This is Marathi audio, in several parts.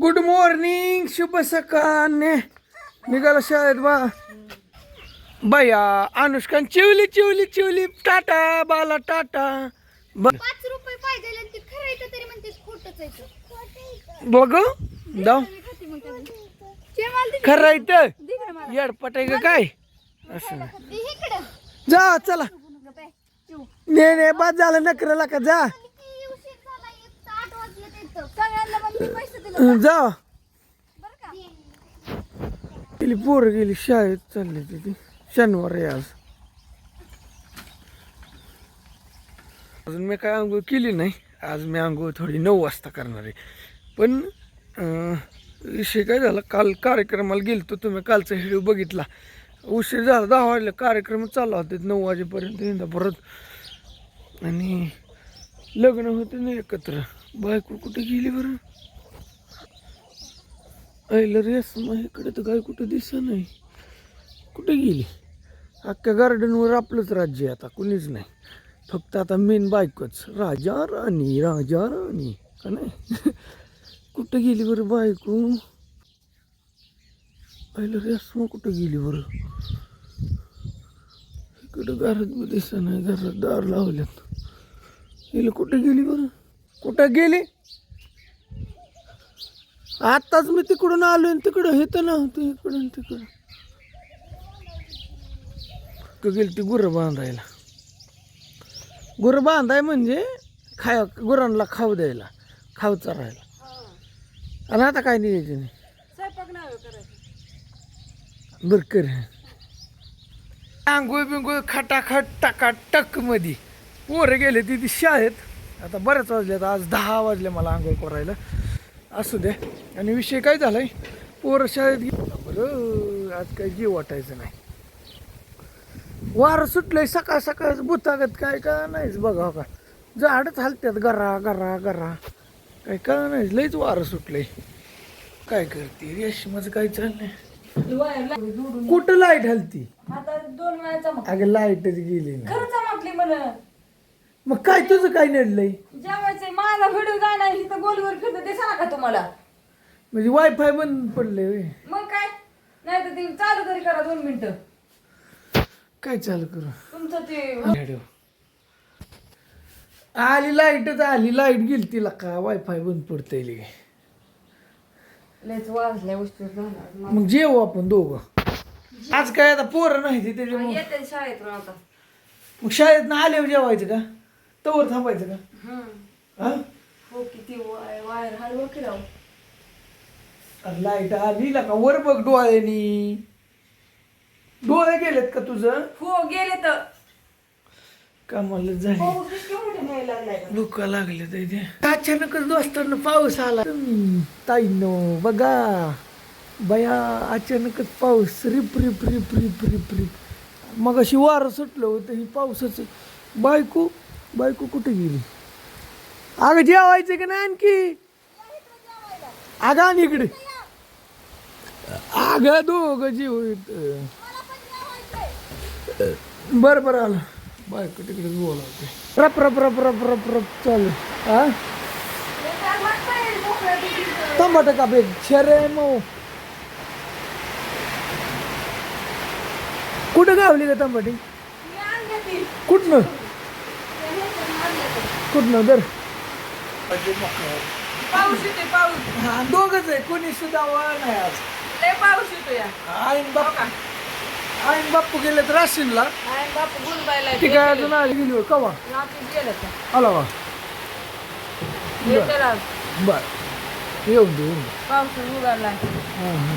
गुड मॉर्निंग शुभ सकाळ ने निघाला शाळेत बा. बया अनुष्कान चिवली चिवली चिवली. टाटा बाला टाटा. ब- पाच रुपये पाहिजे आणि ते खरं येतं तरी म्हणते खोटच आहे ते. बघ जाऊ. खाते मग मला दे- खरं. येडपट आहे का काय? असं. नाही. इकडं. जा चला. ने ने बाद झालं नकरला का जा किती उशीर झाला? एक आठ वाजले ते इथं. सगळ्यांना मग मी पैसे दिले अं, जा. गेली पोरं गेली शाळेत चालली तिथे शनिवार आहे आज. अजून मी काय आंघोळ केली नाही. आज मी आंघोळ थोडी नऊ वाजता करणार आहे. पण विषय काय झाला? काल कार्यक्रमाला गेलतो तुम्ही कालचा व्हिडिओ बघितला. उशीर झाला दहा वाजले कार्यक्रम चालला होते नऊ वाजेपर्यंत परत. आणि लग्न होते ना एकत्र. बायको कुठे गेली बरं? आईला रेस मग इकडे तर काय कुठं दिसत नाही. कुठे गेली? अख्ख्या गार्डनवर आपलंच राज्य आहे आता कुणीच नाही. फक्त आता मेन बायकोच राजा राणी राजा राणी का नाही? कुठं गेली बरं बायको? आईला रेस मग कुठं गेली बरं? इकडं घरात बी दिसत नाही घरात दार लावल्यात. हिला कुठं गेली बरं? कुठं गेली? आताच मी तिकडून आणि तिकडं हे तर नव्हतं इकडून तिकडं. का गेली ती गुरं बांधायला? गुरं बांधाय म्हणजे खाय गुरांना खाऊ द्यायला खाऊ चरायला. आणि आता काय नाही करायचं. बरं कर. आंघोळ बिंगोळ खटाखट टाका टकमध्ये पोरं गेले ती ती शाळेत. आता बऱ्याच वाजल्यात आज दहा वाजले मला आंघोळ करायला. असू द्या आणि विषय काय झालाय? पोरं शाळेत बरं आज काही जीव वाटायचं नाही. वारं सुटलंय सकाळ सकाळ बुतागत काय का नाहीच बघा हो का? झाडच हलत्यात गरा गरा गरा. काय का नाही लईच वारं सुटलंय. काय करते? रेशमाचं काय चाललंय? कुठं लाइट हलती? आता अगं लाईटच गेली ना मग काय तुझं काय नडलंय? जेवायचे माझा व्हिडिओ गाणं इथं गोलवर फिरतं. ते सांगा का तुम्हाला. म्हणजे वायफाय बंद पडलंय. मग काय? नाही तर ते चालू तरी करा दोन मिनिटं. काय चालू करू? तुमचं ते रेडिओ. आली लाईटच आली लाइट गेली तिला का? वायफाय बंद पडतंय लगे. लयच वाजल्या झाला मग जेवू आपण दोघं. आज काय आता पोरं नाही ती त्याच्यामुळे. येते शाळेतून आता. मग शाळेत ना आल्यावर जेवायचं का? तवर थांबायचं का. हा? हो किती वाय- वायर हलवा की राव अरे लाइट आली ना का? वर बघ डोळ्यानी. डोळे गेलेत का तुझं? हो गेले तर कामाला झाली. पाऊस इतके मोठे व्हायला लागलाय का? दुःख लागले ते अचानकच दोस्तांना पाऊस आला. हम्म, ताईनो बघा. बया अचानकच पाऊस. रिप रिप रिप रिप रिप रिप. मग अशी वारं सुटलं होतं ही पावसाचं. बायको बायको कुठे गेली? अगं जेवायचं का नाही आणखी? अगं आणि इकडे. अगं दोघं जीव बरं बरं आलं. बायको तिकडे बोलावते. रप रप रप रप रप रप चालू. हा टमाटर का बेग शेरे मऊ. कुठं गावली का टमाटी कुठनं? कुठनं दर पाऊस येतोय पाऊस. हा दोघच आहे. कोणी सुद्धा वळ नाही आज. लय पाऊस येतो या. आईन बाप आईन बाप्पू गेले तर राशीनला आणि बापू गुलबायला ती काय अजून आली गेली होय. कवा? गेलं तर आला वा. येते राव. बर. येऊन दे येऊन दे. पाऊस उघडला हां हां.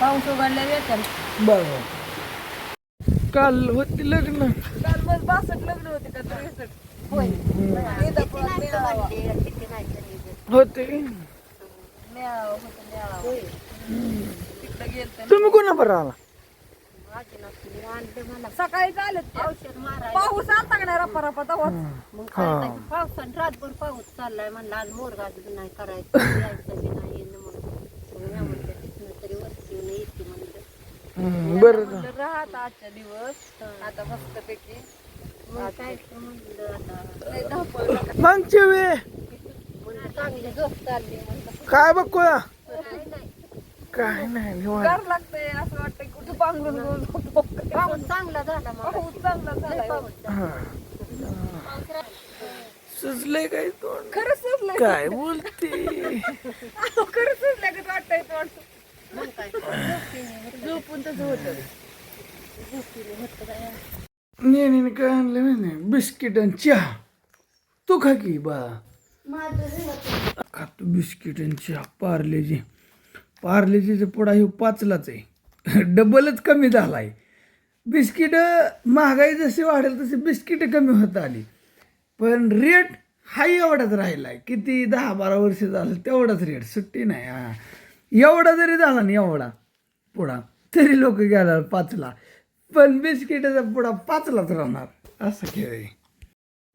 पाऊस उघडला येते बर बर. काल होती लग्न. काल मग बासष्ट लग्न होते का? त्रेसष्ट होते. तुम्ही कोणा बरं आला सकाळी पाऊस आलता का नाही रप्पा रप्पा तेव्हाच हा. पावसानं रातभर पाऊस चाललाय म्हणलं आज बी नाही करायचं यायचं बी नाही तरी येते म्हणलं. बरं राहत आजच्या दिवस आता मस्त पैकी मग काय तर म्हणलं आता लय धावपळ नका. मागची वे म्हणलं चांगली झोप चालली म्हणलं काय बघ कोया काय नाही निवांत. लागतंय असं वाटतंय कुठं पांघरून घेऊन झोपावं. पाऊस चांगला झाला पाऊस चांगला झालाय हा. सुचलंय काय तोंड? खरंच सुचलंय काय बोलते? अहो, खरंच सुचलंय का वाटतंय तोंड? झोपून तसं होतं नेहमी काय आणलं नाही नाही बिस्किट आणि चहा तू खा की बा. खा तू बिस्किट आणि चहा पार्लेजी पार्लेजीचा पुडा हे पाचलाच आहे. डबलच कमी झाला आहे बिस्किट महागाई जशी वाढेल तशी बिस्किट कमी होत आली. पण रेट हा एवढाच राहिला आहे किती दहा बारा वर्ष झालं तेवढाच रेट सुट्टी नाही हा. एवढा जरी झाला ना एवढा पुडा तरी लोक गेला पाचला. पण बिस्किटाचा पुडा पाचलाच राहणार. असं खेळ आहे.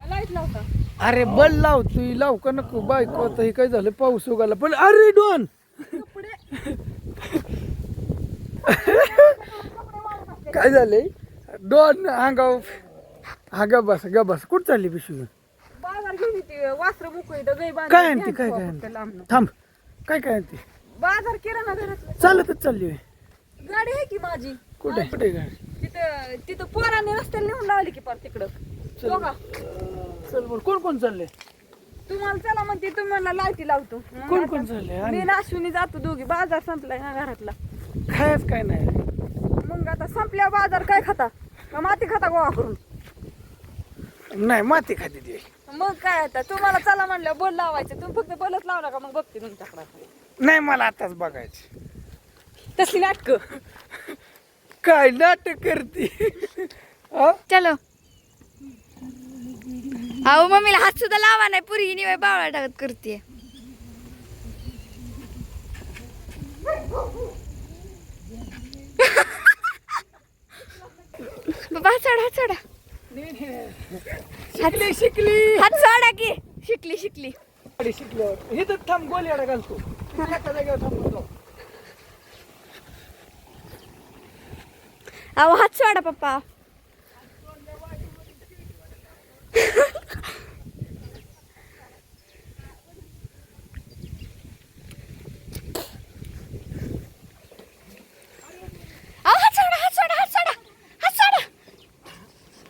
लाइट लावता. अरे बल लाव तू लाव का नको? बायको आता हे काय झालं? पाऊस उगाला. पण अरे डॉन! काय झालंय? डॉन अंगाव हा ग बस ग बस. कुठं चालली पिशवी? बाजार घेऊन येते. वासर मोकळी गाई बाजार काय आणते काय काय आणते. थांब. काय काय आणते? बाजार किराणा घरात चालतच चालली होय. गाडी आहे की माझी? कुठे कुठे गाडी? तिथं तिथं पोराने रस्त्याला नेऊन लावली की पार तिकडं. चल. बघा चल बरं कोण कोण चालले तुम्हाला चला म्हणते तुम्हाला लाईटी लावतो. मग कोण आता कोण चालले मी आणि अश्विनी जातो दोघी. बाजार संपलाय ना घरातला. खायच काय नाही. मग आता संपल्या बाजार काय खाता? का माती खाता गोवा करून? नाही माती खाती ती. मग काय आता? तुम्हाला चला म्हणलं बोल लावायचं. तुम्ही फक्त बोलच लावला का मग बघते तुमच्याकडे. नाही मला आताच बघायचं. तसली नाटकं. काय नाटक करते? हा? चलो. अहो मम्मीला हात सुद्धा लावा नाही. पुरी निवाय बावळा टाकत करते बाबा सोडा हात सोडा. शिकली शिकली. हात सोडा की. शिकली शिकली. गाडी शिकल्यावर हे तर थांब गोल घालतो. एका जागेवर थांबतो अहो हात सोडा पप्पा.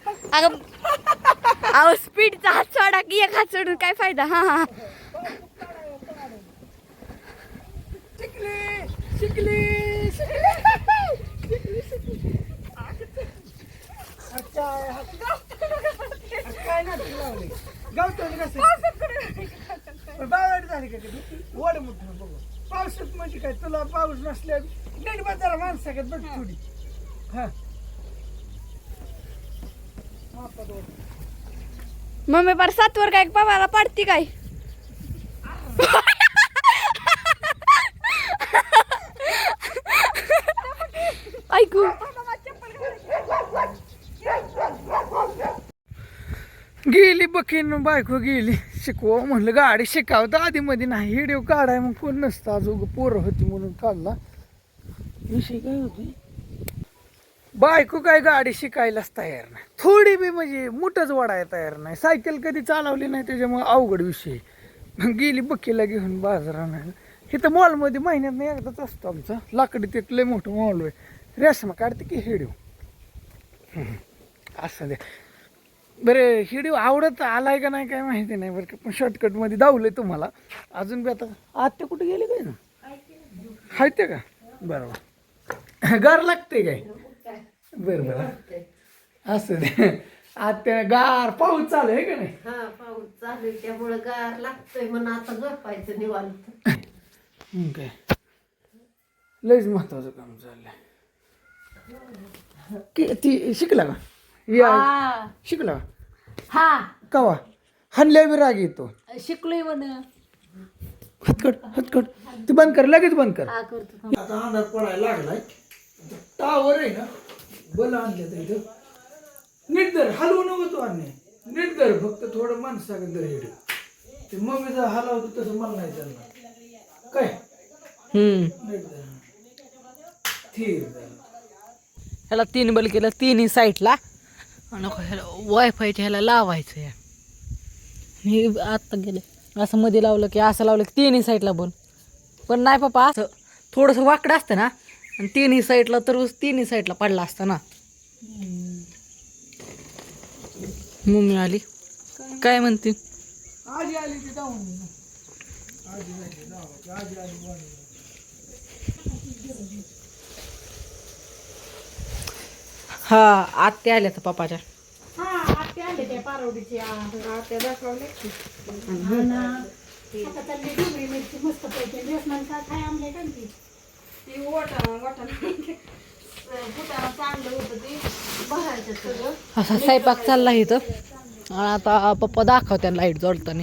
अगं अहो स्पीडचा हात सोडा की एक हात सोडून काय फायदा? हा हा शिकली शिकली काय नाटक लावले गावतो कसं बावड झाली का कधी वड मोठं बघू पावसात म्हणजे काय तुला पाऊस नसल्या नीट जरा माणसाकडे बघ थोडी. हा. मापात ओढ. मम्मी पर सातवर काय पवायला पाडती काय? ऐकू. गेली बकीन बायको गेली. शिकवा म्हणलं गाडी शिकावं आधी मध्ये नाही. व्हिडिओ काढाय मग फोन नसतं. अजून पोरं होती म्हणून काढला. विषय काय होती? बायको काय गाडी शिकायलाच तयार नाही. थोडी बी म्हणजे मोठंच वाढायला तयार नाही. सायकल कधी चालवली नाही त्याच्यामुळे अवघड विषय. मग गेली बकीला घेऊन बाजारानं. इथं मॉलमध्ये महिन्यात एकदाच असतो आमचा. लाकडी ते लय मोठं मॉल आहे रेशमा काढते की व्हिडिओ? असं द्या बरं हिडिओ आवडत आलाय का नाही काय माहिती नाही बरं का. पण शॉर्टकटमध्ये दावलंय तुम्हाला. अजून बी आता आत्या कुठे गेले काय ना? हाय ते का? बरोबर गार लागते काय? बरं बरं. असं दे. आत्या गार पाऊस चालू आहे का नाही? हा पाऊस चालू आहे. त्यामुळं गार लागतोय म्हणून आता झोपायचं निवांत. काय? लयच महत्वाचं काम चाललंय. की ती शिकला का? या. शिकला? हा. कवा? हनल्या बी राग येतो. शिकलोय म्हण. हतकट हतकट. ते बंद कर लगेच बंद कर. हा करतो आता अंधार पडायला लागलाय. टावर आहे ना बल आणले तर इथं. नीट धर हलवू नको तू आणणे नीट धर फक्त थोडं माणसाकडे धर हेड ते मम्मी जर हलवतो तसं मला नाही चालणार. काय? नीट धर. थिर धर ह्याला तीन बल केलं तिन्ही साईडला आणि ह्याला वायफाय ह्याला लावायचं या हे आत्ता गेले. असं मध्ये लावलं की असं लावलं की तिन्ही साईडला बोल. पण नाही पप्पा असं थोडंसं वाकडं असतं ना आणि तिन्ही साईडला तर तिन्ही साईडला पडला असता ना. मम्मी आली. काय म्हणते? आली आली ती जाऊन दे ना. आजी आली जाऊ आजी आली वाढ. हा आत्या आल्या तर पप्पाच्या. असा स्वयंपाक चालला इथं. आणि आता पप्पा दाखवत्या लाइट जोडताना.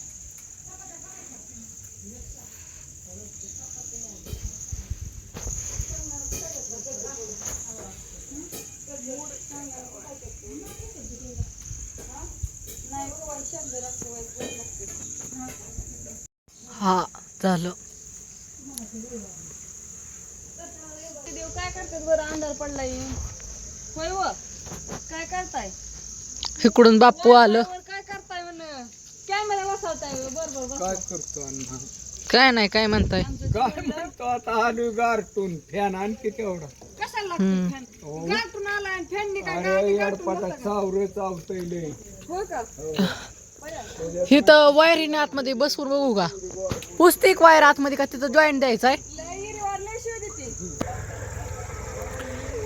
हा झालं. देव काय करतात बरं? अंधार पडलाय. होय व? काय करताय? इकडून बाप्पू आलं. वर काय करताय म्हण? कॅमेरा बसवताय बर बर बस काय करतो अण्णा? काय नाही काय म्हणताय? काय म्हणतो आता? आलू गारटून फॅन आणखी तेवढा. कशाला लागतो फॅन? गाठून आला आणि फॅननी काय अरे याडपाटा चावरे चावतले हो का? इथं वायरीने आतमध्ये बसवून बघू का? पुस्तिक वायर आतमध्ये का तिथं जॉईंट द्यायचा आहे लय हिरवा लय शिव देते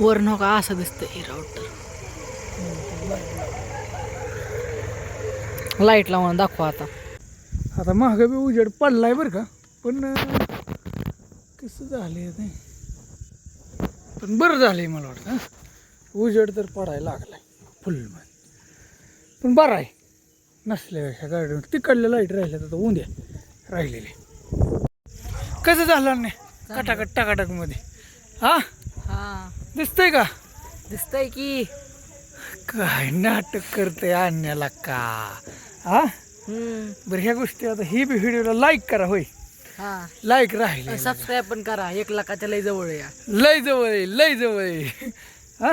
वर नका असं दिसतंय राऊटर लाइट लावून दाखवा आता. आता माग बी उजेड पडलाय बरं का पण अं, कसं झालंय ते पण बरं झालंय मला वाटतं. उजेड तर पडायला लागलाय फुल पण बरं आहे. नसल्यापेक्षा गाडीवर तिकडल्या लाइट राहिल्या तर उद्या राहिलेले. कसं झालं नाही कटाकट टाकाटकमध्ये. हा? हा. दिसतंय का? दिसतंय की. काय नाटक करते आणण्याला का? हा? बरं ह्या गोष्टी आता ही बी व्हिडिओला लाईक करा होय. लाईक राहिले सबस्क्राईब पण करा. एक लाखाच्या लय जवळ या. लय जवळ आहे लय जवळ आहे. हा?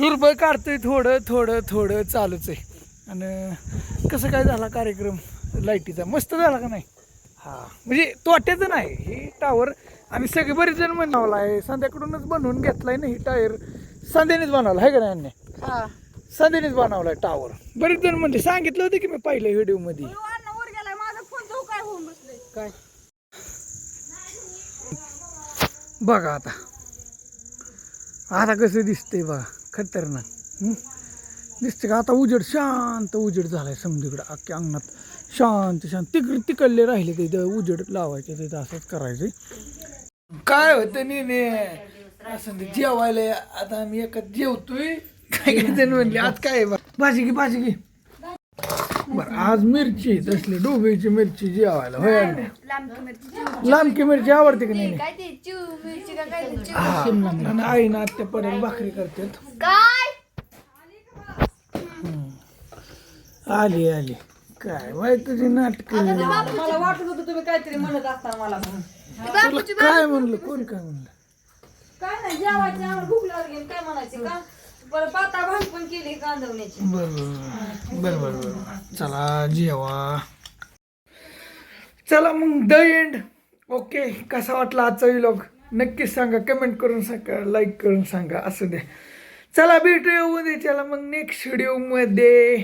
रुपये काढतोय थोडं थोडं थोडं चालूच आहे. आणि कसं काय झाला कार्यक्रम? लाईटीचा. मस्त झाला का नाही? हा. म्हणजे तोट्याचं नाही. ही टावर आम्ही सगळे बरेच जण बनवला आहे. संध्याकडूनच बनवून घेतलाय ना ही टायर संध्यानेच बनवला आहे का नाही अन्य? हा. संध्यानेच बनवलाय टावर बरेच जण म्हणजे सांगितलं होतं की मी पहिल्या व्हिडिओमध्ये अन्न वर गेलाय. माझा फोन तो काय? बघा आता. आता कसं दिसतंय बघा खतरनाक. दिसते का? आता उजेड शांत उजेड झालाय समजीकडं अख्ख्या अंगणात शांत शांत. तिकडे तिकडले राहिले ते उजेड लावायचे ते असंच करायचं. काय होतं नेने? असं जेवायला आता आम्ही एकच जेवतोय. काय काय म्हणले आज काय आहे भाजी घे भाजी घे. बरं आज मिरची तसली डोबीची मिरची जेवायला होय अन्या? लांबकी मिरची आवडते का नाही? काय ते? चिव मिरची का काय ते? चिव हा. आणि आई ना आत्या पर्यंत भाकरी करतात काय? आली आली. काय बाय तुझी नाटक. मला वाटत होतं तुम्ही काहीतरी म्हणत असता मला म्हणून. काय म्हणलं? कोण काय म्हणलं? काय नाही जेवायची आम्हाला भूक लागली काय म्हणायचे का? बरं पाता भाजी पण केली कांदवण्याची बरं बरं बरं. बरं चला जेवा. चला मग द एंड. ओके कसा वाटला आजचा व्हिलॉग नक्कीच सांगा कमेंट करून सांगा लाईक करून सांगा असं दे. चला भेटूया उद्या चला मग नेक्स्ट व्हिडिओमध्ये